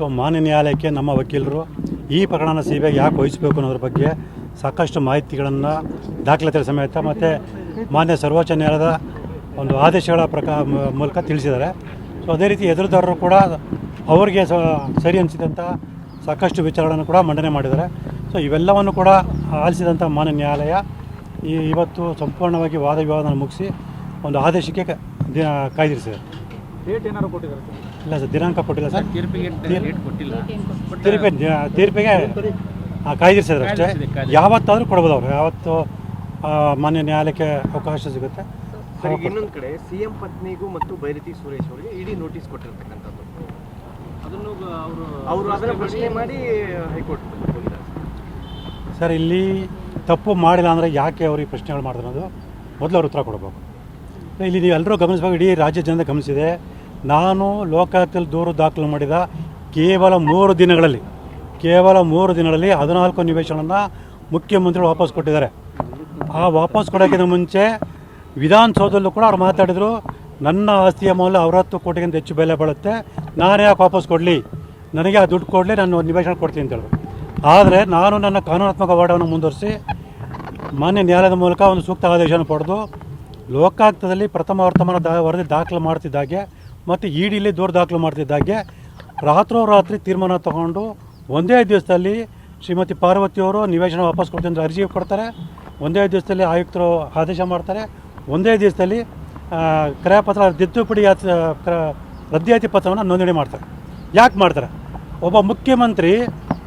So ಮಾನ್ಯ ನ್ಯಾಯಾಲಯಕ್ಕೆ ನಮ್ಮ ವಕೀಲರು ಈ ಪ್ರಕರಣನ ಸಿ ಬಿ ಐ ಯಾಕೆ ವಹಿಸಬೇಕು ಅನ್ನೋದ್ರ ಬಗ್ಗೆ ಸಾಕಷ್ಟು ಮಾಹಿತಿಗಳನ್ನು ದಾಖಲಾತಿ ಸಮೇತ ಮತ್ತು ಮಾನ್ಯ ಸರ್ವೋಚ್ಚ ನ್ಯಾಯಾಲಯದ ಒಂದು ಆದೇಶಗಳ ಪ್ರಕಾರ ಮೂಲಕ ತಿಳಿಸಿದ್ದಾರೆ. ಸೊ ಅದೇ ರೀತಿ ಎದುರುದಾರರು ಕೂಡ ಅವರಿಗೆ ಸರಿ ಅನಿಸಿದಂಥ ಸಾಕಷ್ಟು ವಿಚಾರಗಳನ್ನು ಕೂಡ ಮಂಡನೆ ಮಾಡಿದ್ದಾರೆ. ಸೊ ಇವೆಲ್ಲವನ್ನು ಕೂಡ ಆಲಿಸಿದಂಥ ಮಾನ್ಯ ನ್ಯಾಯಾಲಯ ಈ ಇವತ್ತು ಸಂಪೂರ್ಣವಾಗಿ ವಾದ ವಿವಾದನ ಮುಗಿಸಿ ಒಂದು ಆದೇಶಕ್ಕೆ ಕಾಯ್ದಿರಿಸಿದೆ. ಡೇಟ್ ಏನಾದ್ರು ಕೊಟ್ಟಿದ್ದಾರೆ? ಇಲ್ಲ ಸರ್ ದಿನಾಂಕ ಕೊಟ್ಟಿಲ್ಲ ಸರ್. ತೀರ್ಪಿಗೆ ಡೇಟ್ ಕೊಟ್ಟಿಲ್ಲ. ತೀರ್ಪಿಗೆ ತೀರ್ಪಿಗೆ ಕಾಯ್ದಿರಿಸಿದ್ರು ಅಷ್ಟೇ. ಯಾವತ್ತಾದರೂ ಕೊಡ್ಬೋದು ಅವ್ರು. ಯಾವತ್ತು ಆ, ಮಾನ್ಯ ನ್ಯಾಯಾಲಯಕ್ಕೆ ಅವಕಾಶ ಸಿಗುತ್ತೆ. ಸರ್ ಇನ್ನೊಂದು ಕಡೆ ಸಿ ಎಂ ಪತ್ನಿಗೂ ಮತ್ತು ಬೈರತಿ ಸುರೇಶ್ ಅವರಿಗೆ ಇಡಿ ನೋಟಿಸ್ ಕೊಟ್ಟಿರ್ತಕ್ಕಂಥದ್ದು. ಅದನ್ನು ಅವರು ಅವರು ಅದನ್ನು ಪ್ರಶ್ನೆ ಮಾಡಿ ಹೈಕೋರ್ಟ್ ಹೋಗಿದ್ದಾರೆ ಸರ್ ಇಲ್ಲಿ ತಪ್ಪು ಮಾಡಿಲ್ಲ ಅಂದರೆ ಯಾಕೆ ಅವ್ರಿಗೆ ಪ್ರಶ್ನೆಗಳು ಮಾಡಿದ್ರು ಅನ್ನೋದು ಮೊದಲು ಅವ್ರ ಉತ್ತರ ಕೊಡಬೇಕು. ಇಲ್ಲಿ ನೀವು ಎಲ್ಲರೂ ಗಮನಿಸಬೇಕು ಇಡೀ ರಾಜ್ಯ ಜನತೆ ಗಮನಿಸಿದೆ. ನಾನು ಲೋಕಾಯುಕ್ತದಲ್ಲಿ ದೂರು ದಾಖಲು ಮಾಡಿದ ಕೇವಲ ಮೂರು ದಿನಗಳಲ್ಲಿ, ಕೇವಲ ಮೂರು ದಿನಗಳಲ್ಲಿ ಹದಿನಾಲ್ಕು ನಿವೇಶನವನ್ನು ಮುಖ್ಯಮಂತ್ರಿಗಳು ವಾಪಸ್ ಕೊಟ್ಟಿದ್ದಾರೆ. ಆ ವಾಪಸ್ ಕೊಡೋಕ್ಕಿಂತ ಮುಂಚೆ ವಿಧಾನಸೌಧದಲ್ಲೂ ಕೂಡ ಅವ್ರು ಮಾತಾಡಿದರು, ನನ್ನ ಆಸ್ತಿಯ ಮೌಲ್ಯ ಅರವತ್ತು ಕೋಟಿಗಿಂತ ಹೆಚ್ಚು ಬೆಲೆ ಬಾಳುತ್ತೆ, ನಾನು ಯಾಕೆ ವಾಪಸ್ ಕೊಡಲಿ? ನನಗೆ ಆ ದುಡ್ಡು ಕೊಡಲಿ, ನಾನು ನಿವೇಶನ ಕೊಡ್ತೀನಿ ಅಂತ ಹೇಳಿದ್ರು. ಆದರೆ ನಾನು ನನ್ನ ಕಾನೂನಾತ್ಮಕ ಹೋರಾಟವನ್ನು ಮುಂದುವರಿಸಿ ಮಾನ್ಯ ನ್ಯಾಯಾಲಯದ ಮೂಲಕ ಒಂದು ಸೂಕ್ತ ಆದೇಶವನ್ನು ಪಡೆದು, ಲೋಕಾಯುಕ್ತದಲ್ಲಿ ಪ್ರಥಮ ವರ್ತಮಾನ ದಾ ವರದಿ ದಾಖಲು ಮಾಡ್ತಿದ್ದಾಗೆ ಮತ್ತು ಇಡಿಲಿ ದೂರು ದಾಖಲು ಮಾಡ್ತಿದ್ದಾಗೆ. ರಾತ್ರೋರಾತ್ರಿ ತೀರ್ಮಾನ ತಗೊಂಡು ಒಂದೇ ದಿವಸದಲ್ಲಿ ಶ್ರೀಮತಿ ಪಾರ್ವತಿಯವರು ನಿವೇಶನ ವಾಪಸ್ ಕೊಡ್ತೀನಿ ಅಂದರೆ ಅರ್ಜಿ ಕೊಡ್ತಾರೆ. ಒಂದೇ ದಿವಸದಲ್ಲಿ ಆಯುಕ್ತರು ಆದೇಶ ಮಾಡ್ತಾರೆ. ಒಂದೇ ದಿವಸದಲ್ಲಿ ಕ್ರಯಪತ್ರ ತಿದ್ದುಪಡಿ ರದ್ದಿಯಾತಿ ಪತ್ರವನ್ನು ನೋಂದಣಿ ಮಾಡ್ತಾರೆ. ಯಾಕೆ ಮಾಡ್ತಾರೆ? ಒಬ್ಬ ಮುಖ್ಯಮಂತ್ರಿ,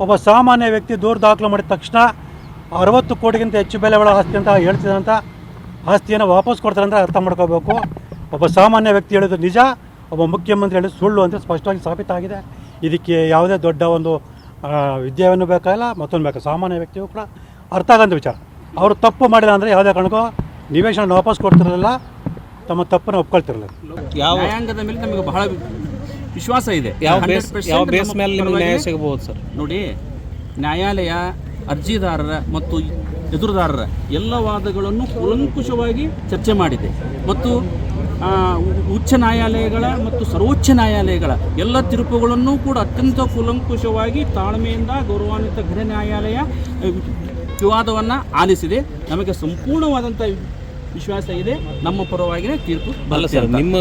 ಒಬ್ಬ ಸಾಮಾನ್ಯ ವ್ಯಕ್ತಿ ದೂರು ದಾಖಲು ಮಾಡಿದ ತಕ್ಷಣ ಅರವತ್ತು ಕೋಟಿಗಿಂತ ಹೆಚ್ಚು ಬೆಲೆ ಒಳ ಆಸ್ತಿ ಅಂತ ಹೇಳ್ತಿದ್ದಂಥ ಆಸ್ತಿಯನ್ನು ವಾಪಸ್ ಕೊಡ್ತಾರೆ ಅಂದರೆ ಅರ್ಥ ಮಾಡ್ಕೋಬೇಕು. ಒಬ್ಬ ಸಾಮಾನ್ಯ ವ್ಯಕ್ತಿ ಹೇಳಿದ್ರು ನಿಜ ಒಬ್ಬ ಮುಖ್ಯಮಂತ್ರಿ ಹೇಳಿದ ಸುಳ್ಳು ಅಂತ ಸ್ಪಷ್ಟವಾಗಿ ಸಾಬೀತಾಗಿದೆ ಇದಕ್ಕೆ ಯಾವುದೇ ದೊಡ್ಡ ಒಂದು ವಿದ್ಯೆಯನ್ನು ವಿದ್ಯಾವನ್ನು ಬೇಕಾಗಿಲ್ಲ ಮತ್ತೊಂದು ಬೇಕು? ಸಾಮಾನ್ಯ ವ್ಯಕ್ತಿಯೂ ಕೂಡ ಅರ್ಥ ಆಗಂತ ವಿಚಾರ. ಅವರು ತಪ್ಪು ಮಾಡಿಲ್ಲ ಅಂದರೆ ಯಾವುದೇ ಕಾರಣಕ್ಕೂ ನಿವೇಶನ ವಾಪಸ್ ಕೊಡ್ತಿರಲಿಲ್ಲ ತಮ್ಮ ತಪ್ಪನ್ನು ಒಪ್ಕೊಳ್ತಿರಲಿಲ್ಲ. ಯಾವ ನ್ಯಾಯಾಂಗದ ಮೇಲೆ ನಮಗೆ ಬಹಳ ವಿಶ್ವಾಸ ಇದೆ. ಯಾವ ಬೇಸ್ 100% ಯಾವ ಬೇಸ್ ಮೇಲೆ ನಿಮಗೆ ನ್ಯಾಯ ಸಿಗಬಹುದು ಸರ್? ನೋಡಿ ನ್ಯಾಯಾಲಯ ಅರ್ಜಿದಾರರ ಮತ್ತು ಎದುರುದಾರರ ಎಲ್ಲ ವಾದಗಳನ್ನು ಕೂಲಂಕುಷವಾಗಿ ಚರ್ಚೆ ಮಾಡಿದೆ. ಮತ್ತು ಉಚ್ಚ ನ್ಯಾಯಾಲಯಗಳ ಮತ್ತು ಸರ್ವೋಚ್ಚ ನ್ಯಾಯಾಲಯಗಳ ಎಲ್ಲ ತೀರ್ಪುಗಳನ್ನು ಕೂಡ ಅತ್ಯಂತ ಕುಲಂಕುಷವಾಗಿ ತಾಳ್ಮೆಯಿಂದ ಗೌರವಾನ್ವಿತ ಗೃಹ ನ್ಯಾಯಾಲಯ ವಿವಾದವನ್ನು ಆಲಿಸಿದೆ. ನಮಗೆ ಸಂಪೂರ್ಣವಾದಂಥ ವಿಶ್ವಾಸ ಇದೆ. ನಮ್ಮ ಪರವಾಗಿಯೇ ತೀರ್ಪು ಬಲ್ಲ ನಿಮ್ಮ